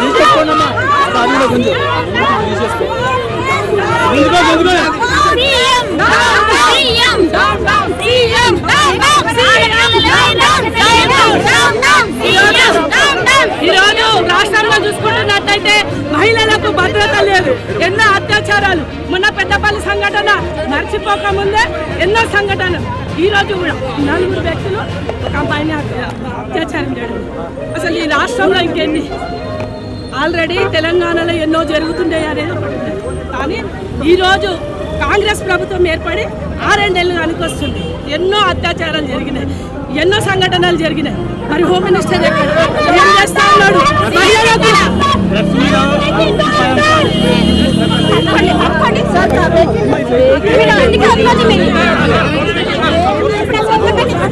తీసేసుకోండమ్మా అది గుంజు. తీసేసుకో. గుంజుకో గుంజుకో ఈరోజు రాష్ట్రంలో చూసుకుంటున్నట్టయితే మహిళలకు భద్రత లేదు. ఎన్నో అత్యాచారాలు. మొన్న పెద్దపల్లి సంఘటన మర్చిపోక ముందే ఎన్నో సంఘటనలు. ఈ రోజు కూడా నలుగురు వ్యక్తులు ఒక అమ్మాయిని అత్యాచారం చేయడం అసలు ఈ రాష్ట్రంలో ఇంకెన్ని ఆల్రెడీ తెలంగాణలో ఎన్నో జరుగుతుండే అనేది ఒకటి కానీ ఈరోజు కాంగ్రెస్ ప్రభుత్వం ఏర్పడి ఆరేండేళ్ళు వస్తుంది ఎన్నో అత్యాచారాలు జరిగినాయి ఎన్నో సంఘటనలు జరిగినాయి మరి హోమ్ మినిస్టర్ ఏం చేస్తా ఉన్నాడు మహిళలకు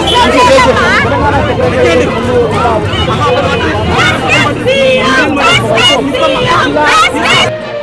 Let's go!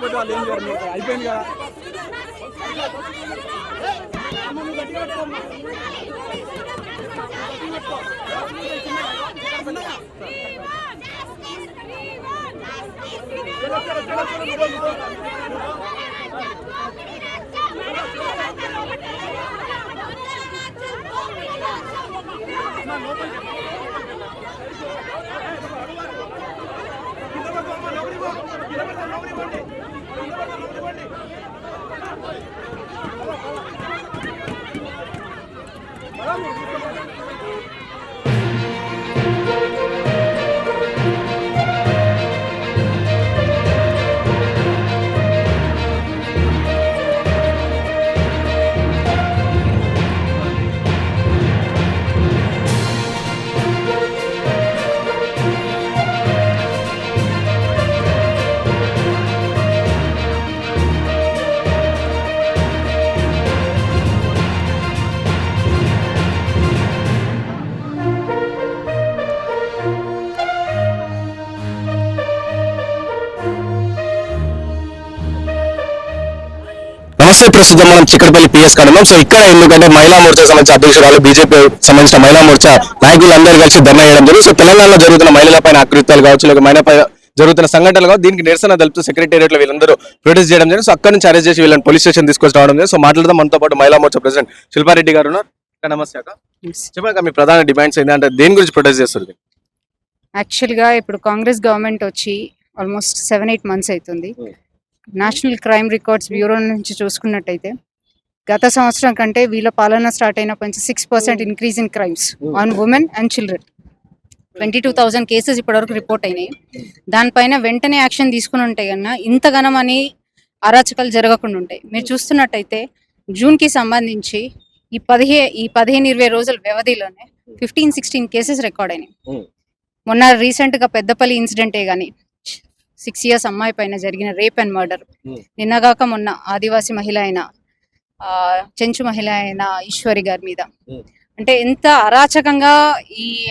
లేకపోతే వాళ్ళు ఏం చేయరు మీరు అయిపోయింది కదా Come on, open. సో ప్రస్తుతం మనం చిక్కడపల్లి పిఎస్ కాడున్నాం సో ఇక్కడ ఎందుకంటే మహిళా మోర్చా సంబంధించిన అధ్యక్షురాలు బీజేపీ సంబంధించిన మహిళా మోర్చా నాయకులు అందరూ కలిసి ధర్నా చేయడం జరిగింది. సో తెలంగాణలో జరుగుతున్న మహిళలపైన ఆకృత్యాలు కావచ్చు లేక మహిళపై జరుగుతున్న సంఘటనలు కావచ్చు దీనికి నిరసన తెలుపుతూ సెక్రటేరియట్లో వీళ్ళందరూ ప్రొటెస్ట్ చేయడం జరిగింది. సో అక్కడ నుంచి అరెస్ట్ చేసి వీళ్ళని పోలీస్ స్టేషన్ తీసుకొచ్చి రావడం జరిగింది. సో మాట్లాడదాం. మనతో పాటు మహిళా మోర్చా ప్రెసిడెంట్ శిల్పారెడ్డి గారు నమస్తే అక్క. చెప్పండి మీ ప్రధాన డిమాండ్స్ ఏంటంటే దేని గురించి ప్రొటెస్ట్ చేస్తుంది యాక్చువల్గా ఇప్పుడు కాంగ్రెస్ గవర్నమెంట్ వచ్చి ఆల్మోస్ట్ సెవెన్ ఎయిట్ మంత్స్ అవుతుంది. Hmm. National crime records bureau నుంచి చూసుకున్నట్టయితే గత సంవత్సరం కంటే వీళ్ళ పాలన స్టార్ట్ అయినప్పటి నుంచి six percent increase in crimes. On women and children twenty two thousand cases ఇప్పటివరకు రిపోర్ట్ అయినాయి దానిపైన వెంటనే యాక్షన్ తీసుకుని ఉంటే కన్నా ఇంతగానం అని అరాచకాలు జరగకుండా ఉంటాయి మీరు చూస్తున్నట్టయితే జూన్కి సంబంధించి ఈ పదిహే ఈ పదిహేను ఇరవై రోజుల వ్యవధిలోనే ఫిఫ్టీన్ సిక్స్టీన్ కేసెస్ రికార్డ్ అయినాయి. మొన్న రీసెంట్గా పెద్దపల్లి ఇన్సిడెంటే గాని సిక్స్ ఇయర్స్ అమ్మాయి పైన జరిగిన రేప్ అండ్ మర్డర్. Hmm. నిన్నగాక మొన్న ఆదివాసి మహిళ అయిన ఆ, చెంచు మహిళ అయిన ఈశ్వరి గారి మీద. Hmm. అంటే ఎంత అరాచకంగా ఈ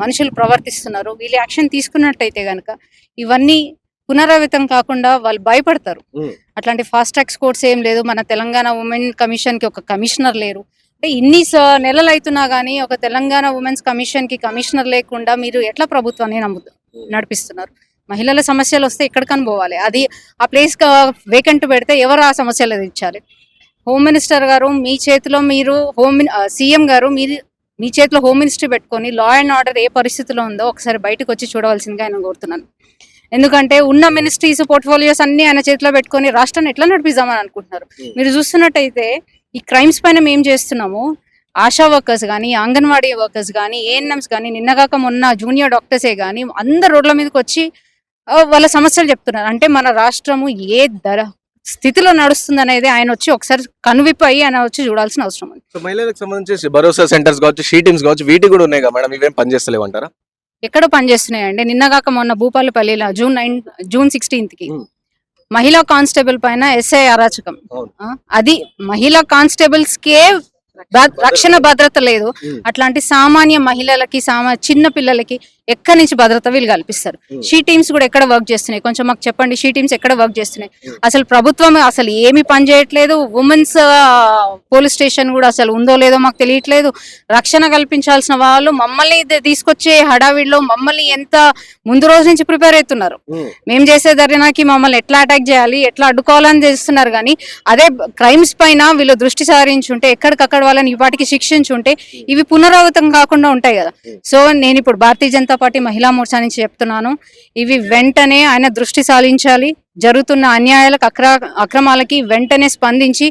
మనుషులు ప్రవర్తిస్తున్నారు. వీళ్ళు యాక్షన్ తీసుకున్నట్టయితే గనక ఇవన్నీ పునరావృతం కాకుండా వాళ్ళు భయపడతారు. Hmm. అట్లాంటి ఫాస్ట్ ట్రాక్స్ కోర్ట్స్ ఏం లేదు. మన తెలంగాణ ఉమెన్ కమిషన్కి ఒక కమిషనర్ లేరు. అంటే ఇన్ని నెలలు అవుతున్నా కానీ ఒక తెలంగాణ ఉమెన్స్ కమిషన్కి కమిషనర్ లేకుండా మీరు ఎట్లా ప్రభుత్వాన్ని నమ్ము నడిపిస్తున్నారు? మహిళల సమస్యలు వస్తే ఎక్కడికని పోవాలి? అది ఆ ప్లేస్ వేకెంట్ పెడితే ఎవరు ఆ సమస్యలు ఇచ్చారు హోమ్ మినిస్టర్ గారు మీ చేతిలో మీరు హోమ్ సీఎం గారు మీరు మీ చేతిలో హోమ్ మినిస్ట్రీ పెట్టుకొని లా అండ్ ఆర్డర్ ఏ పరిస్థితిలో ఉందో ఒకసారి బయటకు వచ్చి చూడవలసిందిగా ఆయన కోరుతున్నాను. ఎందుకంటే ఉన్న మినిస్ట్రీస్ పోర్ట్ఫోలియోస్ అన్ని ఆయన చేతిలో పెట్టుకొని రాష్ట్రాన్ని ఎట్లా నడిపిద్దామని అనుకుంటున్నారు? మీరు చూస్తున్నట్టయితే ఈ క్రైమ్స్ పైన మేము చేస్తున్నాము. ఆశా వర్కర్స్ కానీ అంగన్వాడీ వర్కర్స్ కానీ ఏఎన్ఎంస్ కానీ నిన్నగాక మొన్న జూనియర్ డాక్టర్సే కానీ అందరు రోడ్ల మీదకి వచ్చి వాళ్ళ సమస్యలు చెప్తున్నారు. అంటే మన రాష్ట్రము ఏ ధర స్థితిలో నడుస్తుంది అనేది ఆయన వచ్చి ఒకసారి కనువిప్పు అయ్యి ఆయన వచ్చి చూడాల్సిన అవసరం ఉంది. సో మహిళలకు సంబంధించి భరోసా సెంటర్స్ కావచ్చు షీ టీమ్స్ కావచ్చు వీటి కూడా ఉన్నాయి కదా మేడం? ఇవేం పనిచేస్తలేవు అంటారా ఎక్కడ పనిచేస్తున్నాయండి నిన్నగాక మొన్న భూపాలపల్లిలో జూన్ నైన్ జూన్ సిక్స్టీన్త్కి. మహిళా కానిస్టేబుల్ పైన ఎస్ఐ అరాచకం. అది మహిళా కానిస్టేబుల్స్ కే రక్షణ భద్రత లేదు. అట్లాంటి సామాన్య మహిళలకి సామా చిన్న పిల్లలకి ఎక్కడి నుంచి భద్రత వీళ్ళు కల్పిస్తారు. Hmm. షీ టీమ్స్ కూడా ఎక్కడ వర్క్ చేస్తున్నాయి? కొంచెం మాకు చెప్పండి షీ టీమ్స్ ఎక్కడ వర్క్ చేస్తున్నాయి? Hmm. అసలు ప్రభుత్వం అసలు ఏమి పని చేయట్లేదు? ఉమెన్స్ పోలీస్ స్టేషన్ కూడా అసలు ఉందో లేదో మాకు తెలియట్లేదు. రక్షణ కల్పించాల్సిన వాళ్ళు మమ్మల్ని తీసుకొచ్చే హడావిడిలో మమ్మల్ని ఎంత ముందు రోజు నుంచి ప్రిపేర్ అవుతున్నారు మేము చేసే ధర్నాకి మమ్మల్ని ఎట్లా అటాక్ చేయాలి ఎట్లా అడ్డుకోవాలని చేస్తున్నారు కానీ అదే క్రైమ్స్ పైన వీళ్ళు దృష్టి సారించుంటే ఎక్కడికక్కడ వాళ్ళని ఈ వాటికి శిక్షించుంటే ఇవి పునరావృతం కాకుండా ఉంటాయి కదా. సో నేను ఇప్పుడు భారతీయ జనతా పార్టీ మహిళా మోర్చా నుంచి చెప్తున్నాను. ఇవి వెంటనే ఆయన దృష్టి సాధించాలి జరుగుతున్న అన్యాయాలకు అక్ర అక్రమాలకి వెంటనే స్పందించి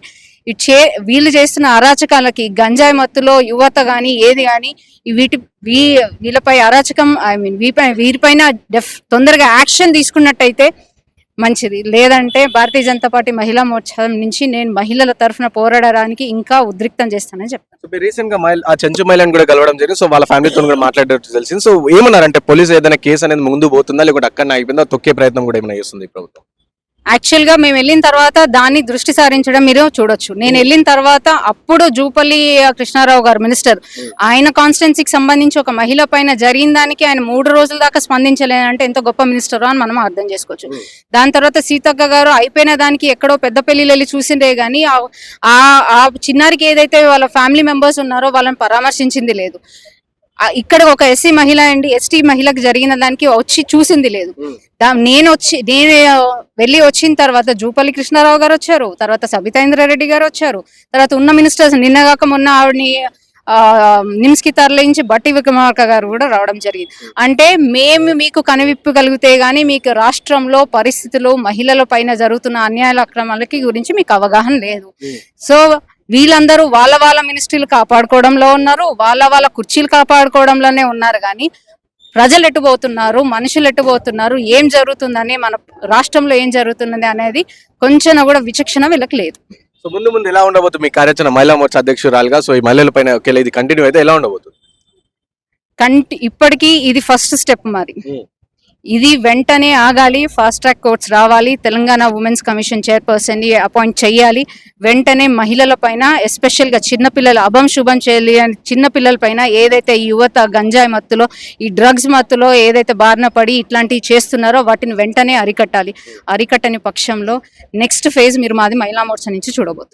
చే వీళ్ళు చేస్తున్న అరాచకాలకి గంజాయి మత్తులో యువత కానీ ఏది కానీ వీటి వీ వీళ్ళపై అరాచకం ఐ మీన్ వీపై వీరిపైన డెఫ్ తొందరగా యాక్షన్ తీసుకున్నట్టయితే మంచిది. లేదంటే భారతీయ జనతా పార్టీ మహిళా మోర్చా నుంచి నేను మహిళల తరఫున పోరాడడానికి ఇంకా ఉద్రిక్తం చేస్తానని చెప్తాను. సో మీరు రీసెంట్గా మహిళ ఆ చంచు మహిళను కూడా కలవడం జరిగింది. సో వాళ్ళ ఫ్యామిలీతో కూడా మాట్లాడేట్టు తెలిసింది. సో ఏమన్నారంటే పోలీస్ ఏదైనా కేసు అనేది ముందు పోతుందా లేకుంటే అక్కడ అయిపోయిందా తొక్కే ప్రయత్నం కూడా ఏమైనా చేస్తుంది ప్రభుత్వం? యాక్చువల్గా మేము వెళ్ళిన తర్వాత దాన్ని దృష్టి సారించడం మీరు చూడొచ్చు. నేను వెళ్ళిన తర్వాత అప్పుడు జూపల్లి కృష్ణారావు గారు మినిస్టర్ ఆయన కాన్స్టిట్యున్సీకి సంబంధించి ఒక మహిళ పైన జరిగిన దానికి ఆయన మూడు రోజుల దాకా స్పందించలేదంటే ఎంత గొప్ప మినిస్టర్ అని మనం అర్థం చేసుకోవచ్చు. Hmm. దాని తర్వాత సీతక్క గారు అయిపోయిన దానికి ఎక్కడో పెద్ద పెళ్ళి వెళ్ళి చూసిండే గానీ ఆ- చిన్నారికి ఏదైతే వాళ్ళ ఫ్యామిలీ మెంబర్స్ ఉన్నారో వాళ్ళని పరామర్శించింది లేదు. ఇక్కడ ఒక ఎస్సీ మహిళ అండి ఎస్టీ మహిళకు జరిగిన దానికి వచ్చి చూసింది లేదు. నేను వచ్చి నేను వెళ్ళి వచ్చిన తర్వాత జూపల్లి కృష్ణారావు గారు వచ్చారు తర్వాత సబితాంద్రారెడ్డి గారు వచ్చారు తర్వాత ఉన్న మినిస్టర్స్ నిన్నగాక మొన్న ఆవిడని ఆ, నిమ్స్కి తరలించి బట్టి విక్రమార్క గారు కూడా రావడం జరిగింది. అంటే మేము మీకు కనువిప్పు కలిగితే గానీ మీకు రాష్ట్రంలో పరిస్థితులు మహిళల పైన జరుగుతున్న అన్యాయాల అక్రమాలకి గురించి మీకు అవగాహన లేదు. సో వీళ్ళందరూ వాళ్ళ వాళ్ళ మినిస్ట్రీలు కాపాడుకోవడంలో ఉన్నారు వాళ్ళ వాళ్ళ కుర్చీలు కాపాడుకోవడంలోనే ఉన్నారు కానీ ప్రజలు ఎట్టుపోతున్నారు మనుషులు ఎట్టుపోతున్నారు ఏం జరుగుతుందని మన రాష్ట్రంలో ఏం జరుగుతున్నది అనేది కొంచెం కూడా విచక్షణ వీళ్ళకి లేదు. సో ముందు ముందు ఎలా ఉండబోతుంది మీ కార్యాచరణ మహిళా మోర్చా అధ్యక్షురాలుగా సో ఈ మహిళల పైన ఇది కంటిన్యూ అయితే ఎలా ఉండబోతుంది? కంటి ఇప్పటికీ ఇది ఫస్ట్ స్టెప్ మరి. ఇది వెంటనే ఆగాలి ఫాస్ట్ ట్రాక్ కోర్ట్స్ రావాలి తెలంగాణ ఉమెన్స్ కమిషన్ చైర్పర్సన్ని అపాయింట్ చేయాలి. వెంటనే మహిళల పైన ఎస్పెషల్గా చిన్నపిల్లల అభం శుభం చేయాలి చిన్న పిల్లల పైన ఏదైతే యువత గంజాయి మత్తులో ఈ డ్రగ్స్ మత్తులో ఏదైతే బారిన పడి ఇట్లాంటివి చేస్తున్నారో వాటిని వెంటనే అరికట్టాలి. అరికట్టని పక్షంలో నెక్స్ట్ ఫేజ్ మీరు మాది మహిళా మోర్చా నుంచి చూడబోతుంది